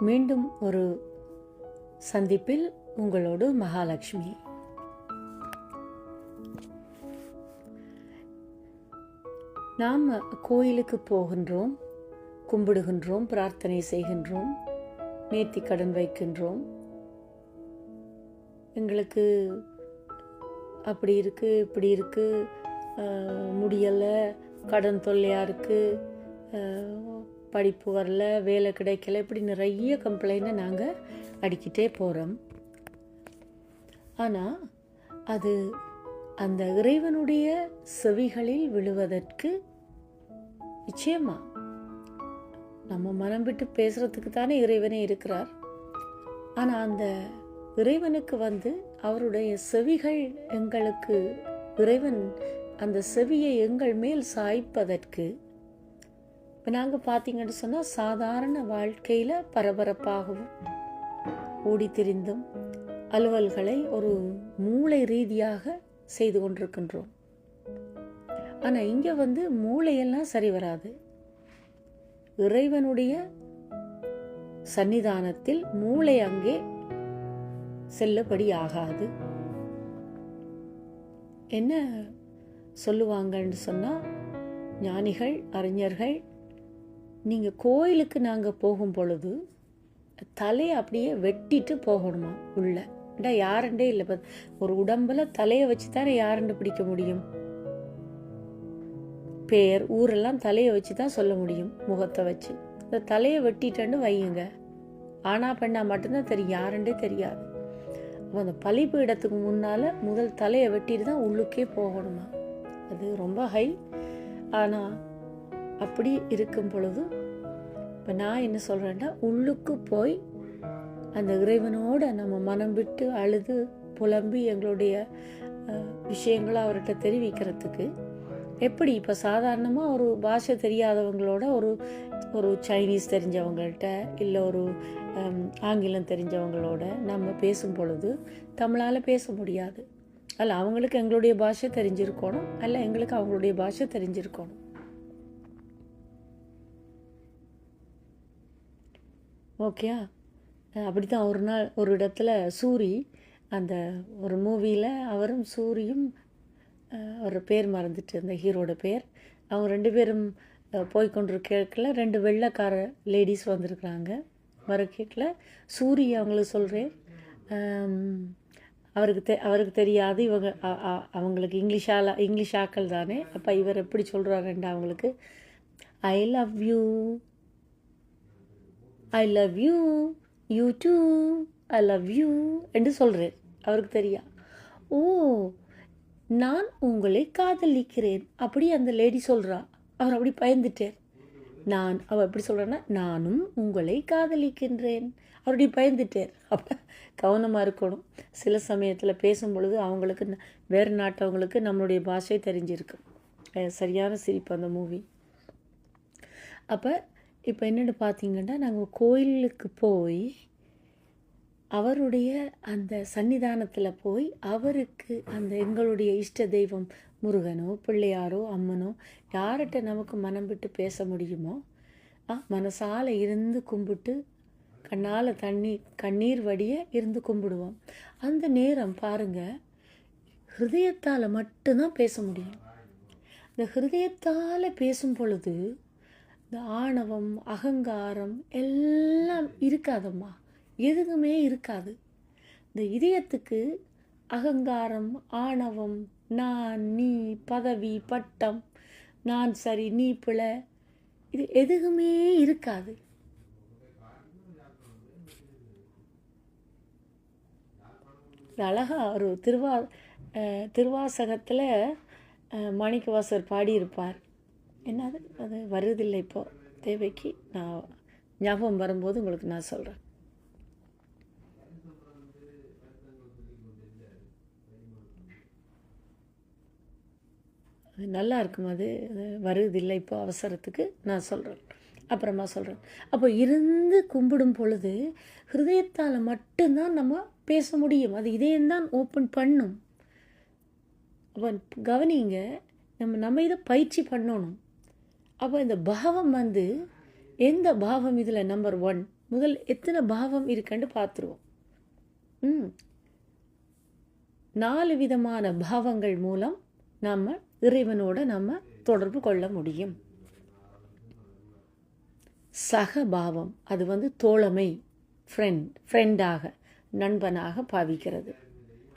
மீண்டும் ஒரு சந்திப்பில் உங்களோடு மகாலட்சுமி. நாம் கோயிலுக்கு போகின்றோம் கும்பிடுகின்றோம் பிரார்த்தனை செய்கின்றோம் நேர்த்தி கடன் வைக்கின்றோம். எங்களுக்கு அப்படி இருக்கு இப்படி இருக்கு முடியலை கடன் தொல்லையாக இருக்குது படிப்பு வரல வேலை கிடைக்கல இப்படி நிறைய கம்ப்ளைண்ட்டை நாங்கள் அடிக்கிட்டே போகிறோம் ஆனால் அது அந்த இறைவனுடைய செவிகளில் விழுவதற்கு நிச்சயமா. நம்ம மனம் விட்டு பேசுறதுக்கு தானே இறைவனே இருக்கிறார். ஆனால் அந்த இறைவனுக்கு வந்து அவருடைய செவிகள் எங்களுக்கு இறைவன் அந்த செவியை எங்கள் மேல் சாய்ப்பதற்கு இப்போ நாங்கள் பார்த்தீங்கன்னு சொன்னால் சாதாரண வாழ்க்கையில் பரபரப்பாகவும் ஓடி திரிந்தும் அலுவல்களை ஒரு மூளை ரீதியாக செய்து கொண்டிருக்கின்றோம். ஆனால் இங்கே வந்து மூளையெல்லாம் சரி வராது. இறைவனுடைய சன்னிதானத்தில் மூளை அங்கே செல்லுபடி ஆகாது. என்ன சொல்லுவாங்கன்னு சொன்னால் ஞானிகள் அறிஞர்கள் நீங்கள் கோயிலுக்கு நாங்கள் போகும் பொழுது தலையை அப்படியே வெட்டிட்டு போகணுமா உள்ளே? ஏண்டா யாருண்டே இல்லை பாத்- ஒரு உடம்புல தலையை வச்சு தானே யாருண்டு பிடிக்க முடியும்? பேர் ஊரெல்லாம் தலையை வச்சு தான் சொல்ல முடியும் முகத்தை வச்சு. இந்த தலையை வெட்டிட்டேன்னு வையுங்க. ஆனா பெண்ணா மட்டும்தான் தெரியும் யாருண்டே தெரியாது. அப்போ அந்த இடத்துக்கு முன்னால் முதல் தலையை வெட்டிட்டு தான் உள்ளுக்கே போகணுமா? அது ரொம்ப ஹை ஆனால் அப்படி இருக்கும் பொழுது இப்போ நான் என்ன சொல்கிறேன்னா உள்ளுக்கு போய் அந்த இறைவனோட நம்ம மனம் விட்டு அழுது புலம்பி எங்களுடைய விஷயங்களை அவர்கிட்ட தெரிவிக்கிறதுக்கு எப்படி இப்போ சாதாரணமாக ஒரு பாஷை தெரியாதவங்களோட ஒரு ஒரு சைனீஸ் தெரிஞ்சவங்கள்ட்ட இல்லை ஒரு ஆங்கிலம் தெரிஞ்சவங்களோட நம்ம பேசும் பொழுது தமிழால் பேச முடியாது. அல்ல அவங்களுக்கு எங்களுடைய பாஷை தெரிஞ்சிருக்கணும் அல்ல எங்களுக்கு அவங்களுடைய பாஷை தெரிஞ்சிருக்கணும். ஓகேயா அப்படி தான் ஒரு நாள் ஒரு இடத்துல சூரி அந்த ஒரு மூவியில் அவரும் சூரியும் ஒரு பேர் மறந்துட்டு அந்த ஹீரோட பேர். அவங்க ரெண்டு பேரும் அஹ், போய் ரெண்டு வெள்ளைக்கார லேடிஸ் வந்திருக்கிறாங்க. வர கேட்கல. சூரி அவங்களுக்கு சொல்கிறேன் அவருக்கு தெ அவருக்கு தெரியாது. இவங்க அவங்களுக்கு இங்கிலீஷால் இங்கிலீஷ் ஆக்கள் தானே. அப்போ இவர் எப்படி சொல்கிறாருண்டா அவங்களுக்கு I love you I love you you too I love you என்று சொல்கிறேன் அவருக்கு தெரியா ஓ நான் உங்களை காதலிக்கிறேன். அப்படி அந்த லேடி சொல்கிறா அவர் அப்படி பயந்துட்டார். நான் அவள் எப்படி சொல்கிறேன்னா நானும் உங்களை காதலிக்கின்றேன். அப்படி பயந்துட்டார். அப்போ கவனமாக இருக்கணும். சில சமயத்தில் பேசும் பொழுது அவங்களுக்கு வேறு நாட்டவங்களுக்கு நம்மளுடைய பாஷை தெரிஞ்சிருக்கு. சரியான சிரிப்பு அந்த மூவி அப்போ இப்போ என்னென்னு பார்த்தீங்கன்னா நாங்கள் கோயிலுக்கு போய் அவருடைய அந்த சன்னிதானத்தில் போய் அவருக்கு அந்த எங்களுடைய இஷ்ட தெய்வம் முருகனோ பிள்ளையாரோ அம்மனோ யார்கிட்ட நமக்கு மனம் விட்டு பேச முடியுமோ ஆ மனசால் இருந்து கும்பிட்டு கண்ணால் தண்ணி கண்ணீர் வடிய இருந்து கும்பிடுவோம். அந்த நேரம் பாருங்கள் ஹிருதயத்தால் மட்டும்தான் பேச முடியும். இந்த ஹிருதயத்தால் பேசும் பொழுது இந்த ஆணவம் அகங்காரம் எல்லாம் இருக்காதம்மா. எதுவுமே இருக்காது. இந்த இதயத்துக்கு அகங்காரம் ஆணவம் நான் நீ பதவி பட்டம் நான் சரி நீ பிழை இது எதுவுமே இருக்காது. இது அழகா ஒரு திருவா திருவாசகத்தில் மாணிக்கவாசர் பாடியிருப்பார். என்னது? அது வருதில்லை இப்போ. தேவைக்கு நான் ஞாபகம் வரும்போது உங்களுக்கு நான் சொல்கிறேன் அது நல்லா இருக்கும் அது. அது வருதில்லை இப்போ அவசரத்துக்கு நான் சொல்கிறேன் அப்புறமா சொல்கிறேன் அப்போ இருந்து கும்பிடும் பொழுது ஹிருதயத்தால் மட்டும்தான் நம்ம பேச முடியும். அது இதயம்தான் ஓப்பன் பண்ணும். அப்போ கவனிங்க நம்ம நம்ம இதை பயிற்சி பண்ணணும். அப்போ இந்த பாவம் வந்து எந்த பாவம் இதில் நம்பர் ஒன் முதல் எத்தனை பாவம் இருக்குன்னு பார்த்துருவோம். ம். நாலு விதமான பாவங்கள் மூலம் நம்ம இறைவனோட நம்ம தொடர்பு கொள்ள முடியும். சகபாவம் அது வந்து தோழமை ஃப்ரெண்ட் ஃப்ரெண்டாக நண்பனாக பாவிக்கிறது.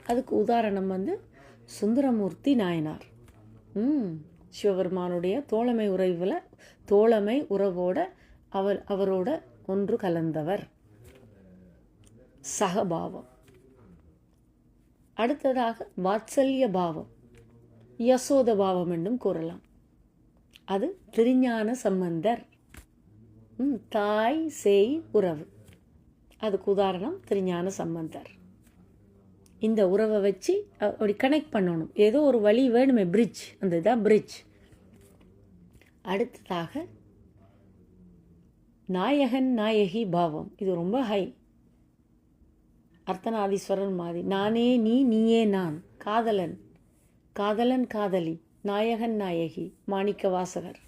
அதுக்கு உதாரணம் வந்து சுந்தரமூர்த்தி நாயனார். ம். சிவபெருமானுடைய தோழமை உறவில் தோழமை உறவோட அவர் அவரோட ஒன்று கலந்தவர். சகபாவம் அடுத்ததாக வாத்சல்ய பாவம். யசோத பாவம் என்றும் கூறலாம். அது திருஞான சம்பந்தர். தாய் சேய் உறவு. அதுக்கு உதாரணம் திருஞான சம்பந்தர். இந்த உறவை வச்சு அப்படி கனெக்ட் பண்ணணும். ஏதோ ஒரு வழி வேணுமே பிரிட்ஜ் அந்த இதான் பிரிட்ஜ் அடுத்ததாக நாயகன் நாயகி பாவம். இது ரொம்ப ஹை அர்த்தநாதீஸ்வரன் மாதிரி. நானே நீ நீயே நான். காதலன். காதலன் காதலி. நாயகன் நாயகி. மாணிக்க வாசகர்.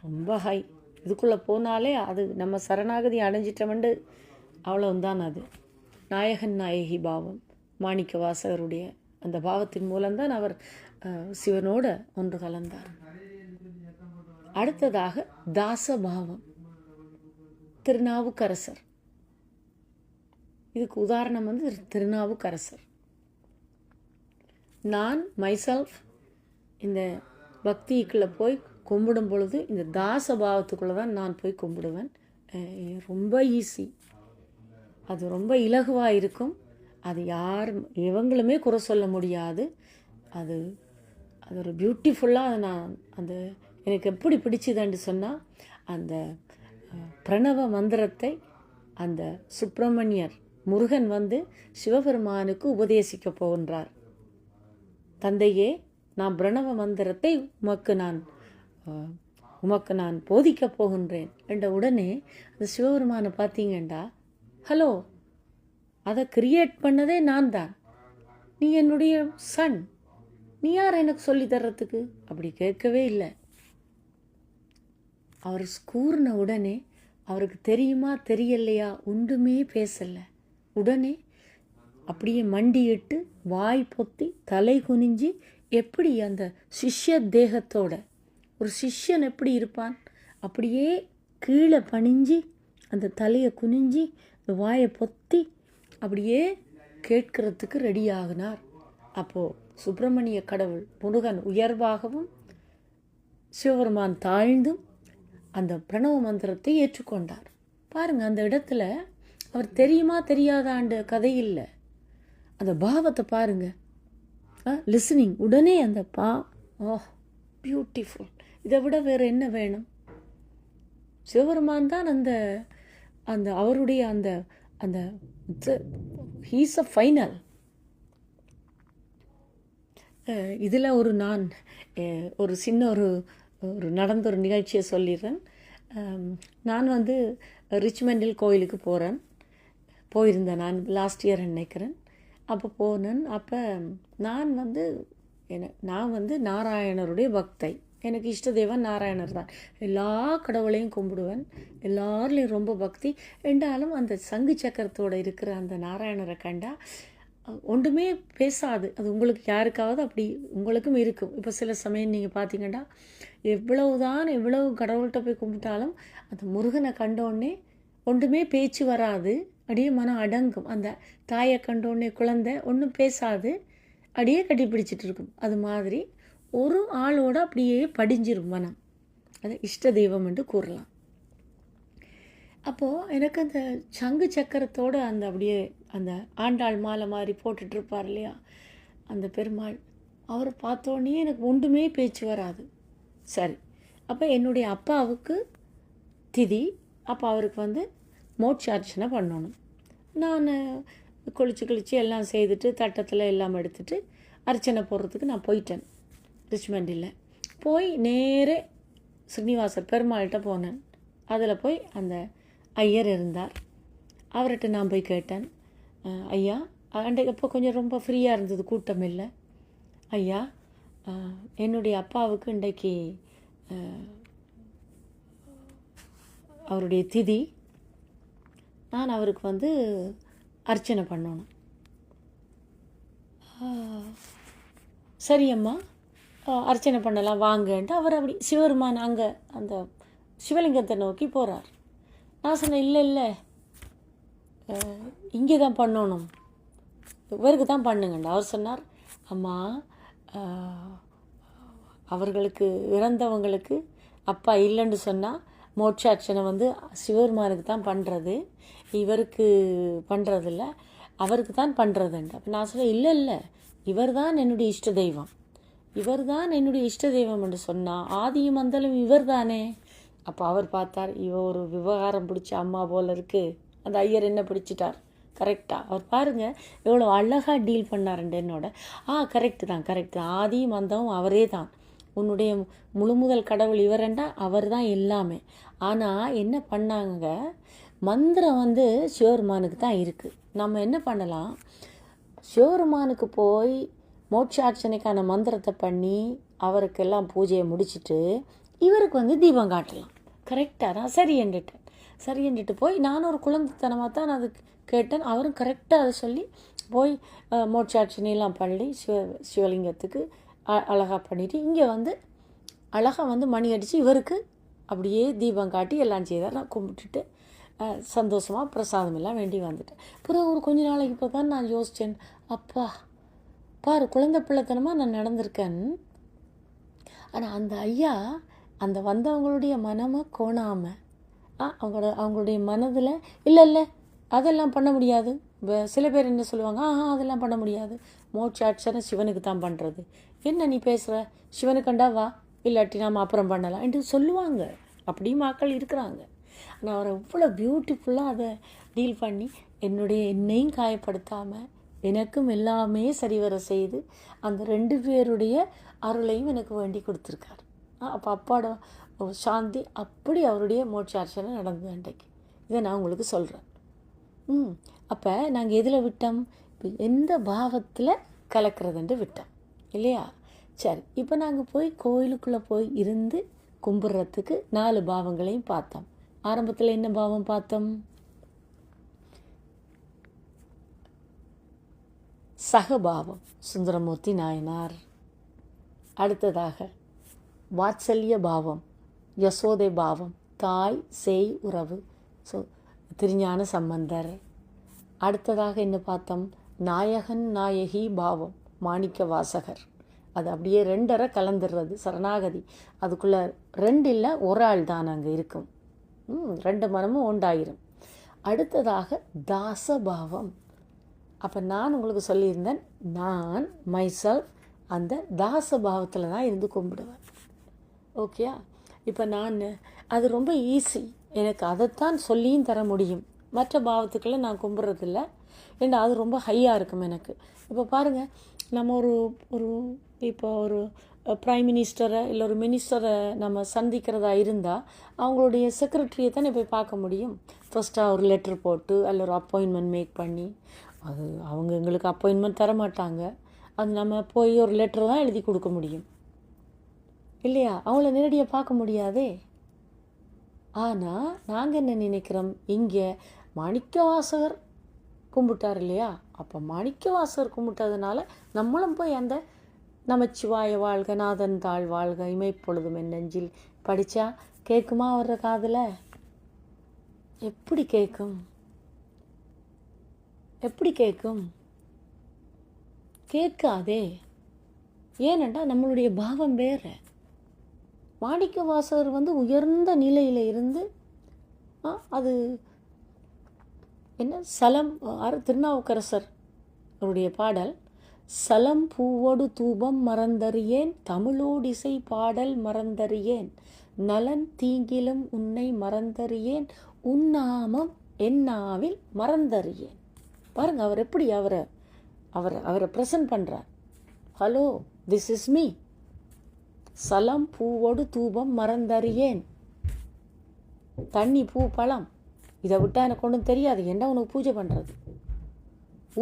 ரொம்ப ஹை இதுக்குள்ளே போனாலே அது நம்ம சரணாகதி அடைஞ்சிட்டோம்ண்டு. அவ்வளோந்தான் அது. நாயகன் நாயகி பாவம். மாணிக்க வாசகருடைய அந்த பாவத்தின் மூலம்தான் அவர் சிவனோட ஒன்று கலந்தார். அடுத்ததாக தாச பாவம் திருநாவுக்கரசர். இதுக்கு உதாரணம் வந்து திருநாவுக்கரசர். நான் மைசெல்ஃப் இந்த பக்திக்குள்ளே போய் கும்பிடும் பொழுது இந்த தாச பாவத்துக்குள்ளே தான் நான் போய் கும்பிடுவேன். ரொம்ப ஈஸி அது ரொம்ப இலகுவாக இருக்கும். அது யாரும் இவங்களுமே குறை சொல்ல முடியாது. அது அது ஒரு பியூட்டிஃபுல்லாக அதை நான் அந்த எனக்கு எப்படி பிடிச்சதுன்னு சொன்னால் அந்த பிரணவ மந்திரத்தை அந்த சுப்பிரமணியர் முருகன் வந்து சிவபெருமானுக்கு உபதேசிக்க போகின்றார். தந்தையே நான் பிரணவ மந்திரத்தை உமக்கு நான் உமக்கு நான் போதிக்கப் போகின்றேன். என்ற உடனே அந்த சிவபெருமானை பார்த்தீங்கண்டா? ஹலோ அதை கிரியேட் பண்ணதே நான் தான். நீ என்னுடைய சன் நீ யார் எனக்கு சொல்லி தர்றதுக்கு? அப்படி கேட்கவே இல்லை. அவர் கூறின உடனே அவருக்கு தெரியுமா தெரியலையா? ஒன்றுமே பேசலை. உடனே அப்படியே மண்டியிட்டு வாய் பொத்தி தலை குனிஞ்சி எப்படி அந்த சிஷ்ய தேகத்தோட ஒரு சிஷ்யன் எப்படி இருப்பான்? அப்படியே கீழே பணிஞ்சு அந்த தலையை குனிஞ்சி அந்த வாயை பொத்தி அப்படியே கேட்கறதுக்கு ரெடியாகினார். அப்போது சுப்பிரமணிய கடவுள் முருகன் உயர்வாகவும் சிவபெருமான் தாழ்ந்தும் அந்த பிரணவ மந்திரத்தை ஏற்றுக்கொண்டார். பாருங்கள் அந்த இடத்துல அவர் தெரியுமா தெரியாதாண்டு கதை இல்லை. அந்த பாவத்தை பாருங்க. லிசனிங் உடனே அந்த பா ஓ பியூட்டிஃபுல் இதை விட வேறு என்ன வேணும்? சிவபெருமான் தான் அந்த அந்த அவருடைய அந்த அந்த ஹீஸ் அ ஃபைனல் இதில் ஒரு நான் ஒரு சின்ன ஒரு ஒரு நடந்த ஒரு நிகழ்ச்சியை சொல்லிடுறேன் நான் வந்து ரிச்மண்டில் கோயிலுக்கு போகிறேன் போயிருந்தேன் நான் லாஸ்ட் இயர் நினைக்கிறேன். அப்போ போனேன். அப்போ நான் வந்து என நான் வந்து நாராயணருடைய பக்தை. எனக்கு இஷ்ட தேவன் நாராயணர் தான். எல்லா கடவுளையும் கும்பிடுவேன். எல்லாருலேயும் ரொம்ப பக்தி. என்றாலும் அந்த சங்கு சக்கரத்தோட இருக்கிற அந்த நாராயணரை கண்டா ஒன்றுமே பேசாது. அது உங்களுக்கு யாருக்காவது அப்படி உங்களுக்கும் இருக்கும். இப்போ சில சமயம் நீங்கள் பார்த்தீங்கன்னா எவ்வளவுதான் எவ்வளவு கடவுள்கிட்ட போய் கும்பிட்டாலும் அந்த முருகனை கண்டோடனே ஒன்றுமே பேச்சு வராது. அப்படியே மனம் அடங்கும். அந்த தாயை கண்டோடனே குழந்தை ஒன்றும் பேசாது. அப்படியே கட்டி பிடிச்சிட்டு இருக்கும். அது மாதிரி ஒரு ஆளோட அப்படியே படிஞ்சிரும் மனம். அது இஷ்ட தெய்வம் என்று கூறலாம். அப்போது எனக்கு அந்த சங்கு சக்கரத்தோட அந்த அப்படியே அந்த ஆண்டாள் மாலை மாதிரி போட்டுட்ருப்பார் இல்லையா? அந்த பெருமாள். அவரை பார்த்தோன்னே எனக்கு ஒன்றுமே பேச்சு வராது. சரி. அப்போ என்னுடைய அப்பாவுக்கு திதி. அப்போ அவருக்கு வந்து மோட்சார்ச்சனை பண்ணணும். நான் குளிச்சு குளிச்சு எல்லாம் செய்துட்டு தட்டத்தில் எல்லாம் எடுத்துகிட்டு அர்ச்சனை போடுறதுக்கு நான் போயிட்டேன். ரிச்மண்டில் போய் நேரே ஸ்ரீனிவாசர் பெருமாள்கிட்ட போனேன். அதில் போய் அந்த ஐயர் இருந்தார். அவர்கிட்ட நான் போய் கேட்டேன். ஐயா அன்றைக்கு அப்போ கொஞ்சம் ரொம்ப ஃப்ரீயாக இருந்தது கூட்டம் இல்லை. ஐயா என்னுடைய அப்பாவுக்கு இன்றைக்கு அவருடைய திதி. நான் அவருக்கு வந்து அர்ச்சனை பண்ணணும். சரியம்மா சரி அம்மா. அர்ச்சனை பண்ணலாம் வாங்கன்ட்டு அவர் அப்படி சிவருமான் அங்கே அந்த சிவலிங்கத்தை நோக்கி போகிறார் நான் சொன்னேன் இல்லை. இல்லை இங்கே தான் பண்ணணும். இவருக்கு தான் பண்ணுங்கண்டு அவர் சொன்னார். அம்மா அவர்களுக்கு இறந்தவங்களுக்கு அப்பா இல்லைன்னு சொன்னால் மோட்சாட்சனை வந்து சிவபெருமானுக்கு தான் பண்ணுறது இவருக்கு பண்ணுறதில்ல அவருக்கு தான் பண்ணுறதுண்டு அப்போ நான் சொல்ல இல்லை இல்லை. இவர் தான் என்னுடைய இஷ்ட தெய்வம். இவர் தான் என்னுடைய இஷ்ட தெய்வம் என்று சொன்னால் ஆதியும் அந்தலும் இவர் தானே அப்போ அவர் பார்த்தார் இவ ஒரு விவகாரம் பிடிச்ச அம்மா போல இருக்குது அந்த ஐயர் என்ன பிடிச்சிட்டார்? கரெக்டாக அவர் பாருங்க எவ்வளோ அழகாக டீல் பண்ணாருண்டு என்னோட. ஆ கரெக்டு தான் கரெக்ட் தான். ஆதியும் அந்தவும் அவரே தான். உன்னுடைய முழு முதல் கடவுள் இவரண்டா அவர் தான் எல்லாமே. ஆனால் என்ன பண்ணாங்க? மந்திரம் வந்து சிவருமானுக்கு தான் இருக்குது நம்ம என்ன பண்ணலாம்? சிவருமானுக்கு போய் மோட்சார்ச்சனைக்கான மந்திரத்தை பண்ணி அவருக்கெல்லாம் பூஜையை முடிச்சுட்டு இவருக்கு வந்து தீபம் காட்டலாம். கரெக்டாக தான். சரி என்றிட்டேன். சரி என்றிட்டு போய் நானும் ஒரு குழந்தைத்தனமாக தான் நான் அது கேட்டேன். அவரும் கரெக்டாக அதை சொல்லி போய் அஹ், மோட்சார்ச்சனையெல்லாம் பண்ணி சிவ சிவலிங்கத்துக்கு அ- அழகா இங்கே வந்து அழகாக வந்து மணி அடித்து இவருக்கு அப்படியே தீபம் காட்டி எல்லாம் செய்தார். நான் கும்பிட்டுட்டு சந்தோஷமாக சந்தோஷமா பிரசாதம் எல்லாம் வேண்டி வந்துட்டேன். பிறகு ஒரு கொஞ்ச நாளைக்கு இப்போ தான் நான் யோசித்தேன் அப்பா பாரு குழந்தை பிள்ளைத்தனமாக நான் நடந்திருக்கேன். ஆனால் அந்த ஐயா அந்த வந்தவங்களுடைய மனமை கோணாமல் ஆ அவங்களோட அவங்களுடைய மனதில் இல்லை இல்லை அதெல்லாம் பண்ண முடியாது. சில பேர் என்ன சொல்லுவாங்க ஆஹா அதெல்லாம் பண்ண முடியாது. மோட்சாட்சனை சிவனுக்கு தான் பண்ணுறது என்ன நீ பேசுகிற சிவனுக்கண்டா வா. இல்லாட்டி நாம் அப்புறம் பண்ணலாம். என்று சொல்லுவாங்க. அப்படியும் மக்கள் இருக்கிறாங்க. ஆனால் அவரை இவ்வளோ பியூட்டிஃபுல்லாக அதை டீல் பண்ணி என்னுடைய என்னையும் காயப்படுத்தாமல் எனக்கும் எல்லாமே சரிவர செய்து அந்த ரெண்டு பேருடைய அருளையும் எனக்கு வேண்டி கொடுத்துருக்காரு. அப்போ அப்பாட சாந்தி அப்படி அவருடைய மோட்சார்ச்சனை நடந்தது அன்றைக்கு. இதை நான் உங்களுக்கு சொல்கிறேன் ம் அப்போ நாங்கள் எதில் விட்டோம்? இப்போ எந்த பாவத்தில் கலக்கிறதுன்ட்டு விட்டோம். இல்லையா? சரி இப்போ நாங்கள் போய் கோயிலுக்குள்ளே போய் இருந்து கும்பிட்றதுக்கு நாலு பாவங்களையும் பார்த்தோம். ஆரம்பத்தில் என்ன பாவம் பார்த்தோம்? சகபாவம் சுந்தரமூர்த்தி நாயனார். அடுத்ததாக வாத்சல்ய பாவம் யசோதை பாவம் தாய் சேய் உறவு ஸோ திருஞான சம்பந்தர். அடுத்ததாக என்ன பார்த்தோம்? நாயகன் நாயகி பாவம் மாணிக்க வாசகர். அது அப்படியே ரெண்டரை கலந்துடுறது சரணாகதி. அதுக்குள்ளே ரெண்டு இல்லை ஒரு ஆள் தான் அங்கே இருக்கும். ம், ரெண்டு மனமும் உண்டாயிரும். அடுத்ததாக தாசபாவம். அப்போ நான் உங்களுக்கு சொல்லியிருந்தேன் நான் மைசெல்ஃப் அந்த தாசபாவத்தில் தான் இருந்து கும்பிடுவேன். ஓகேயா இப்போ நான் அது ரொம்ப ஈஸி எனக்கு அதைத்தான் சொல்லியும் தர முடியும். மற்ற பாவத்துக்களை நான் கும்பிட்றதில்ல. ஏன்னா அது ரொம்ப ஹையாக இருக்கும் எனக்கு. இப்போ பாருங்கள் நம்ம ஒரு ஒரு இப்போ ஒரு ப்ரைம் மினிஸ்டரை இல்லை ஒரு மினிஸ்டரை நம்ம சந்திக்கிறதா இருந்தால் அவங்களுடைய செக்ரட்டரியை தானே போய் பார்க்க முடியும். ஃபஸ்ட்டாக ஒரு லெட்டர் போட்டு அல்ல ஒரு அப்பாயின்மெண்ட் மேக் பண்ணி அது அவங்க எங்களுக்கு அப்பாயின்மெண்ட் தர மாட்டாங்க அது நம்ம போய் ஒரு லெட்டர் தான் எழுதி கொடுக்க முடியும். இல்லையா? அவங்கள நேரடியாக பார்க்க முடியாதே. ஆனால் நாங்கள் என்ன நினைக்கிறோம்? இங்கே மாணிக்கவாசகர் கும்பிட்டார் இல்லையா? அப்போ மாணிக்கவாசகர் கும்பிட்டதுனால நம்மளும் போய் அந்த நமச்சிவாய வாழ்க நாதன் தாழ் வாழ்க இமைப்பொழுதும் என் நெஞ்சில் படித்தா கேட்குமா வர்ற காதில்? எப்படி கேட்கும் எப்படி கேட்கும் கேட்காதே. ஏனெண்டா நம்மளுடைய பாவம் வேறு. மாணிக்க வாசகர் வந்து உயர்ந்த நிலையில் இருந்து ஆ, அது என்ன? சலம் அரு திருநாவுக்கரசர் அவருடைய பாடல் சலம் பூவோடு தூபம் மறந்தறியேன் தமிழோடிசை பாடல் மறந்தறியேன் நலன் தீங்கிலும் உன்னை மறந்தறியேன் உன்னாமம் என்னாவில் மறந்தறியேன். பாருங்க அவர் எப்படி அவரை அவரை அவரை ப்ரெசன்ட் பண்ணுறார் ஹலோ திஸ் இஸ் மீ சலம் பூவோடு தூபம் மறந்தறியேன். தண்ணி பூ பழம். இதை விட்டால் எனக்கு ஒன்றும் தெரியாது. என்ன உனக்கு பூஜை பண்ணுறது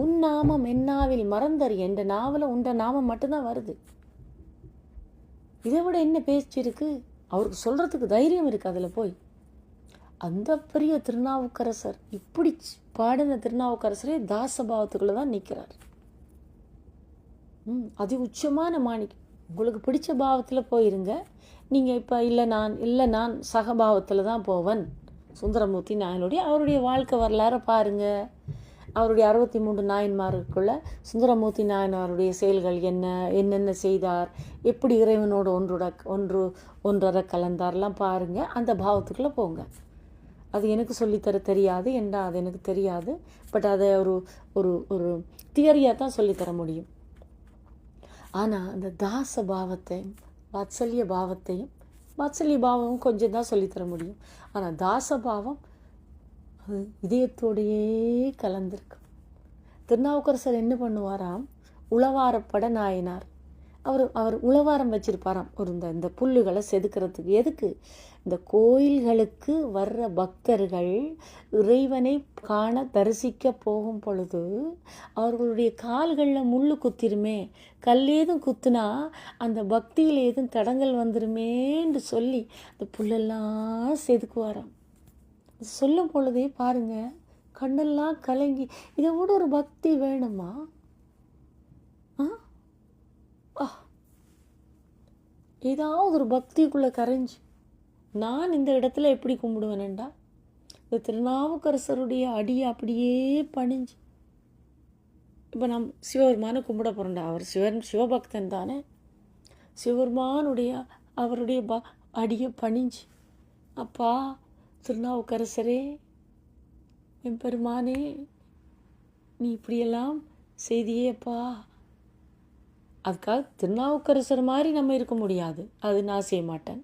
உன் நாமம் என்னாவில் மறந்தறி என்ற நாவலில் உண்ட நாமம் மட்டும்தான் வருது. இதை விட என்ன பேச்சு இருக்குது அவருக்கு சொல்கிறதுக்கு தைரியம் இருக்குது அதில் போய். அந்த பெரிய திருநாவுக்கரசர் இப்படி பாடின திருநாவுக்கரசரே தாசபாவத்துக்குள்ளே தான் நிற்கிறார் ம் அதி உச்சமான மாணிக்கம் உங்களுக்கு பிடிச்ச பாவத்தில் போயிருங்க. நீங்கள் இப்போ இல்லை நான் இல்லை நான் சகபாவத்தில் தான் போவன். சுந்தரமூர்த்தி நாயனுடைய அவருடைய வாழ்க்கை வரலாறை பாருங்கள் அவருடைய அறுபத்தி மூன்று நாயன்மாருக்குள்ள சுந்தரமூர்த்தி நாயனாருடைய செயல்கள் என்ன என்னென்ன செய்தார் எப்படி இறைவனோடு ஒன்றுட ஒன்று ஒன்றரை கலந்தார்லாம் பாருங்கள் அந்த பாவத்துக்குள்ளே போங்க. அது எனக்கு சொல்லித்தர தெரியாது என்றால் அது எனக்கு தெரியாது. பட் அதை ஒரு ஒரு ஒரு தியரியாக தான் சொல்லித்தர முடியும். ஆனால் அந்த தாச பாவத்தையும் வாத்சல்ய பாவத்தையும் வாத்சல்ய பாவமும் கொஞ்சம் தான் சொல்லித்தர முடியும். ஆனால் தாச பாவம் அது இதயத்தோடையே கலந்திருக்கும் திருநாவுக்கரசர் என்ன பண்ணுவாராம்? உளவாரப்பட நாயனார். அவர் அவர் உளவாரம் வச்சிருப்பாராம். ஒரு இந்த இந்த புல்லுகளை செதுக்கிறதுக்கு. எதுக்கு? இந்த கோயில்களுக்கு வர்ற பக்தர்கள் இறைவனை காண தரிசிக்க போகும் பொழுது அவர்களுடைய கால்களில் முள் குத்திருமே. கல் ஏதும் குத்துனா அந்த பக்தியில் ஏதும் தடங்கள் வந்துருமேன்னு சொல்லி அந்த புல்லெல்லாம் செதுக்குவாராம். சொல்லும் பொழுதே பாருங்கள் கண்ணெல்லாம் கலங்கி இதை விட ஒரு பக்தி வேணுமா? ஆ. ஏதாவது ஒரு பக்திக்குள்ளே கரைஞ்சி நான் இந்த இடத்துல எப்படி கும்பிடுவேனேண்டா? இந்த திருநாவுக்கரசருடைய அடியை அப்படியே பணிஞ்சு. இப்போ நம் சிவபெருமானை கும்பிட போகிறோம்டா அவர் சிவன் சிவபக்தன் தானே. சிவபெருமானுடைய அவருடைய ப அடியை பணிஞ்சு அப்பா திருநாவுக்கரசரே என் பெருமானே நீ இப்படியெல்லாம் செய்தியேப்பா. அதுக்காக திருநாவுக்கரசர் மாதிரி நம்ம இருக்க முடியாது. அது நான் செய்ய மாட்டேன்.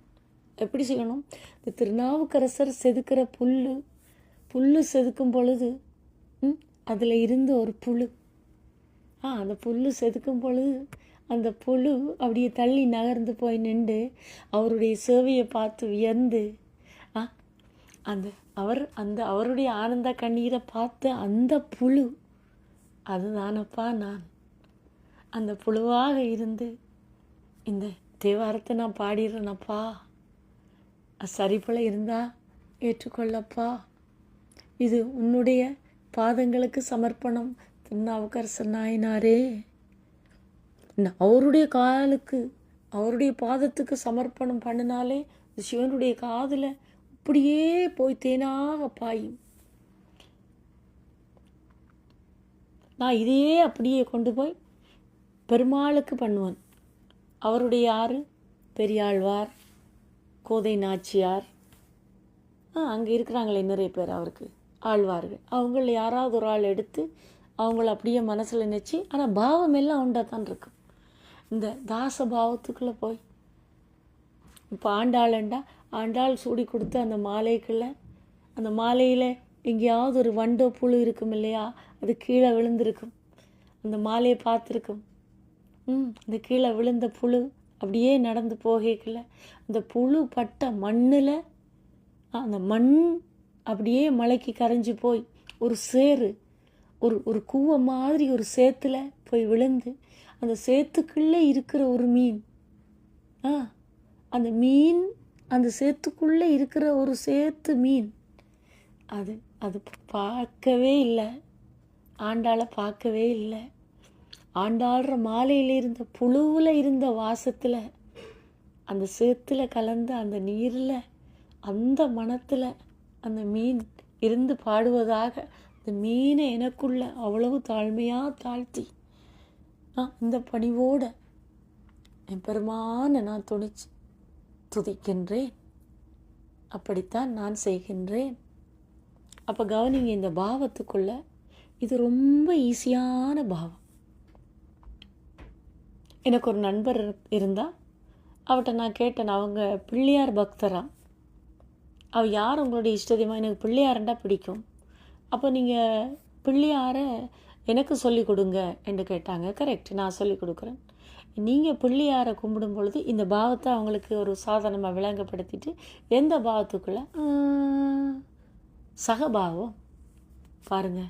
எப்படி செய்யணும்? இந்த திருநாவுக்கரசர் செதுக்கிற புல் புல் செதுக்கும் பொழுது அதில் இருந்த ஒரு புழு. ஆ அந்த புல் செதுக்கும் பொழுது அந்த புழு அப்படியே தள்ளி நகர்ந்து போய் நின்று அவருடைய சேவையை பார்த்து வியந்து ஆ அந்த அவர் அந்த அவருடைய ஆனந்த கண்ணீரை பார்த்து அந்த புழு அதுதானப்பா நான். அந்த புழுவாக இருந்து இந்த தேவாரத்தை நான் பாடிடுறேனப்பா. அது சரிபோல ஏற்றுக்கொள்ளப்பா. இது உன்னுடைய பாதங்களுக்கு சமர்ப்பணம் திருநாவுக்கரசர் நாயனாரே. அவருடைய காலுக்கு அவருடைய பாதத்துக்கு சமர்ப்பணம் பண்ணினாலே சிவனுடைய காதில் இப்படியே போய் தேனாக பாயும். நான் இதையே அப்படியே கொண்டு போய் பெருமாளுக்கு பண்ணுவான். அவருடைய யார்? பெரியாழ்வார் கோதை நாச்சியார். ஆ அங்கே இருக்கிறாங்களே நிறைய பேர் அவருக்கு. ஆழ்வார்கள். அவங்கள யாராவது ஒரு ஆள் எடுத்து அவங்கள அப்படியே மனசில் நினச்சி ஆனால் பாவம் எல்லாம் உண்டா தான் இருக்கும் இந்த தாச பாவத்துக்குள்ளே போய் இப்போ ஆண்டாளண்டா ஆண்டாள் சூடி கொடுத்த அந்த மாலைக்குள்ளே அந்த மாலையில் எங்கேயாவது ஒரு வண்டோ புழு இருக்கும் இல்லையா? அது கீழே விழுந்திருக்கும். அந்த மாலையை பார்த்துருக்கும். இந்த கீழே விழுந்த புழு அப்படியே நடந்து போகல அந்த புழு பட்ட மண்ணில் அந்த மண் அப்படியே மலைக்கு கரைஞ்சி போய் ஒரு சேறு ஒரு ஒரு கூவை மாதிரி ஒரு சேத்துல போய் விழுந்து அந்த சேத்துக்குள்ளே இருக்கிற ஒரு மீன் ஆ அந்த மீன் அந்த சேத்துக்குள்ளே இருக்கிற ஒரு சேத்து மீன் அது அது பார்க்கவே இல்லை. ஆண்டாளை பார்க்கவே இல்லை. ஆண்டாடுற மாலையில் இருந்த புழுவில் இருந்த வாசத்தில் அந்த சேத்துல கலந்த அந்த நீரில் அந்த மனத்தில் அந்த மீன் இருந்து பாடுவதாக அந்த மீனை எனக்குள்ள அவ்வளவு தாழ்மையாக தாழ்த்தி நான் இந்த பணிவோட என் பெருமான நான் துணிச்சு துதிக்கின்றேன். அப்படித்தான் நான் செய்கின்றேன். அப்போ கவனிங்க இந்த பாவத்துக்குள்ள இது ரொம்ப ஈஸியான பாவம். எனக்கு ஒரு நண்பர் இருந்தால் அவட்ட நான் கேட்டேன் அவங்க பிள்ளையார் பக்தரா? அவ யார்? உங்களுடைய இஷ்ட எனக்கு பிள்ளையாரண்டா பிடிக்கும். அப்போ நீங்கள் பிள்ளையாரை எனக்கு சொல்லி கொடுங்க என்று கேட்டாங்க. கரெக்ட் நான் சொல்லி கொடுக்குறேன். நீங்கள் பிள்ளையாரை கும்பிடும் பொழுது இந்த பாவத்தை அவங்களுக்கு ஒரு சாதனமாக விளங்கப்படுத்திட்டு எந்த பாவத்துக்குள்ள? சகபாவம் பாருங்க.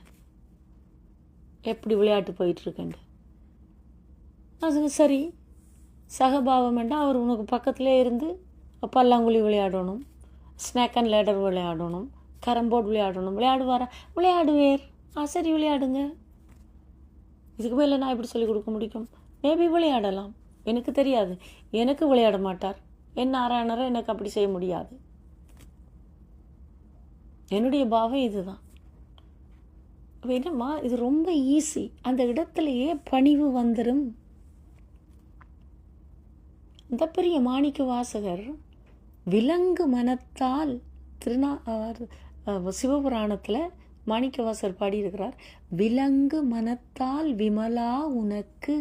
எப்படி விளையாட்டு போயிட்டுருக்குண்டு அது சரி. சகபாவம் வேண்டாம் அவர் உனக்கு பக்கத்திலே இருந்து பல்லாங்குழி விளையாடணும். ஸ்நாக் அண்ட் லேடர் விளையாடணும். கேரம்போர்டு விளையாடணும். விளையாடுவாரா? விளையாடுவேர். ஆ சரி விளையாடுங்க. இதுக்கு மேலே நான் எப்படி சொல்லிக் கொடுக்க முடியும்? மேபி விளையாடலாம். எனக்கு தெரியாது. எனக்கு விளையாட மாட்டார். என் நாராயணரை எனக்கு அப்படி செய்ய முடியாது. என்னுடைய பாவம் இதுதான். என்னம்மா இது ரொம்ப ஈஸி அந்த இடத்துலையே பணிவு வந்துடும் இந்த பெரிய மாணிக்க வாசகர் விலங்கு மனத்தால் திருநா சிவபுராணத்தில் மாணிக்கவாசர் பாடியிருக்கிறார். விலங்கு மனத்தால் விமலா உனக்கு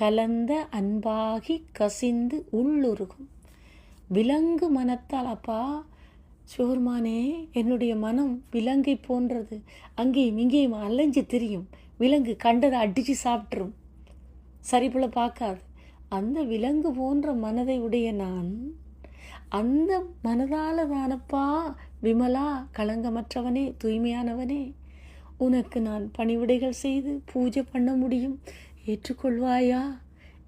கலந்த அன்பாகி கசிந்து உள்ளுருகும். விலங்கு மனத்தால் அப்பா சிவருமானே என்னுடைய மனம் விலங்கை போன்றது. அங்கேயும் இங்கேயும் அலைஞ்சு திரியும். விலங்கு கண்டதை அடித்து சாப்பிட்ரும் சரிபோல பார்க்காது. அந்த விலங்கு போன்ற மனதை உடைய நான் அந்த மனதால தானப்பா விமலா களங்கமற்றவனே தூய்மையானவனே. உனக்கு நான் பணிவிடைகள் செய்து பூஜை பண்ண முடியும். ஏற்றுக்கொள்வாயா?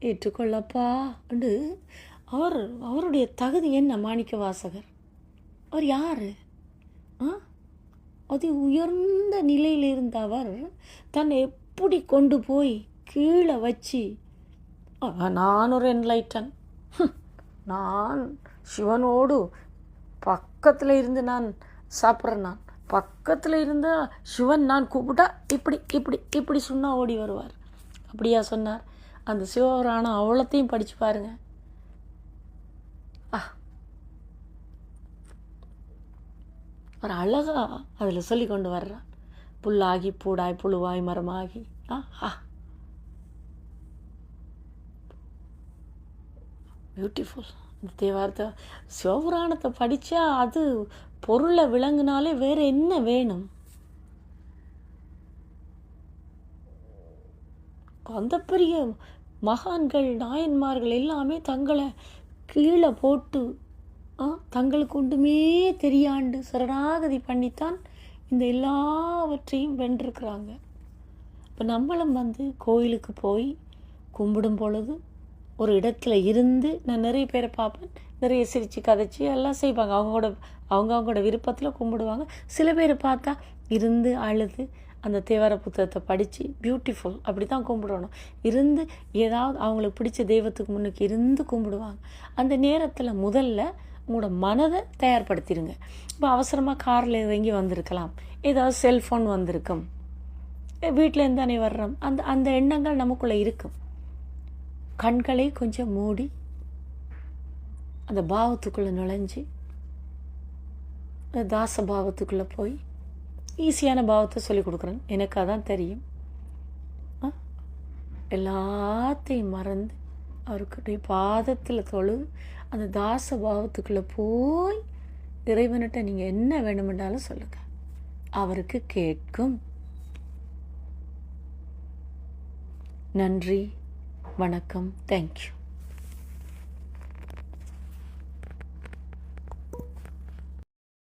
ஏற்றுக்கொள்ளப்பா. என்று அவர் அவருடைய தகுதி என்ன மாணிக்க வாசகர்? அவர் யார்? ஆ? அது உயர்ந்த நிலையில் இருந்த அவர் தன்னை எப்படி கொண்டு போய் கீழே வச்சு நான் ஒரு என்லைட்டன் நான் சிவனோடு பக்கத்தில் இருந்து நான் சாப்பிட்றேன் நான். பக்கத்தில் இருந்தால் சிவன் நான் கூப்பிட்டா இப்படி இப்படி இப்படி சொன்னால் ஓடி வருவார். அப்படியா சொன்னார். அந்த சிவபுராணம் அவ்வளோத்தையும் படித்து பாருங்க. ஆ. ஒரு அழகா அதில் சொல்லி கொண்டு வர்றான் புல்லாகி பூடாய் புழுவாய் மரமாகி. ஆ ஆ. பியூட்டிஃபுல் தேவார்த்தை சிவபுராணத்தை படித்தா அது பொருளை விளங்குனாலே வேறு என்ன வேணும்? அந்த பெரிய மகான்கள் நாயன்மார்கள் எல்லாமே தங்களை கீழே போட்டு ஆ, தங்களுக்கு ஒன்றுமே தெரியாண்டு சரணாகதி பண்ணித்தான் இந்த எல்லாவற்றையும் வென்றிருக்கிறாங்க. இப்போ நம்மளும் வந்து கோயிலுக்கு போய் கும்பிடும் பொழுது ஒரு இடத்துல இருந்து நான் நிறைய பேரை பார்ப்பேன். நிறைய சிரித்து கதைச்சி எல்லாம் செய்வாங்க. அவங்களோட அவங்க அவங்களோட விருப்பத்தில் கும்பிடுவாங்க. சில பேர் பார்த்தா இருந்து அழுது அந்த தேவார புத்தகத்தை படித்து பியூட்டிஃபுல் அப்படி தான் கும்பிடணும். இருந்து ஏதாவது அவங்களுக்கு பிடிச்ச தெய்வத்துக்கு முன்னுக்கு இருந்து கும்பிடுவாங்க. அந்த நேரத்தில் முதல்ல உங்களோட மனதை தயார்படுத்திடுங்க இப்போ அவசரமாக காரில் இறங்கி வந்திருக்கலாம். ஏதாவது செல்ஃபோன் வந்திருக்கும். வீட்டிலேருந்து தானே வர்றோம். அந்த அந்த எண்ணங்கள் நமக்குள்ளே இருக்கும். கண்களை கொஞ்சம் மூடி அந்த பாவத்துக்குள்ளே நுழைஞ்சு அந்த தாச பாவத்துக்குள்ளே போய் ஈஸியான பாவத்தை சொல்லி கொடுக்குறேன். எனக்கு அதான் தெரியும். எல்லாத்தையும் மறந்து அவருக்குடைய பாதத்தில் தொழு அந்த தாச பாவத்துக்குள்ளே போய் இறைவன்கிட்ட நீங்கள் என்ன வேணுமென்றாலும் சொல்லுங்கள் அவருக்கு கேட்கும். நன்றி. வணக்கம் தேங்க்யூ